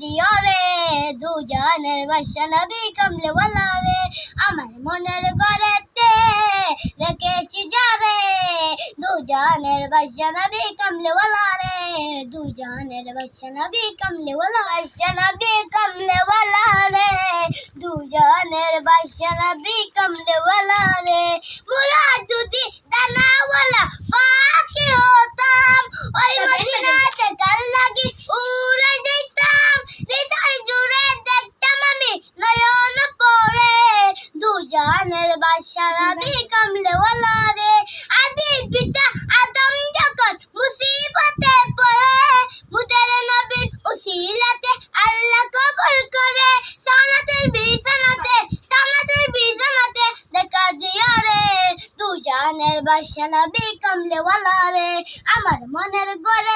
দিয়রে দুজনের বৈষ্ণবী কমলে বলারে আমার মনের ঘরেতে রেখেছি যারে দুজনের বৈষ্ণবী কমলে বলারে দুজনের বৈষ্ণবী কমলে বলা বৈষ্ণবী কমলে বলারে দুজনের বৈষ্ণবী কমলে বলারে দু জাহানের বাদশা নবী কামলেওয়ালা রে। আদি পিতা আদম যখন মুসিবতে পড়ে মুদের নবীর উসিলাতে আল্লাহ কবুল করে। সানাতের বিছানাতে সানাতের বিছানাতে দেখা দিয়া রে। দু জাহানের বাদশা নবী কামলেওয়ালা রে। আমার মনের গড়ে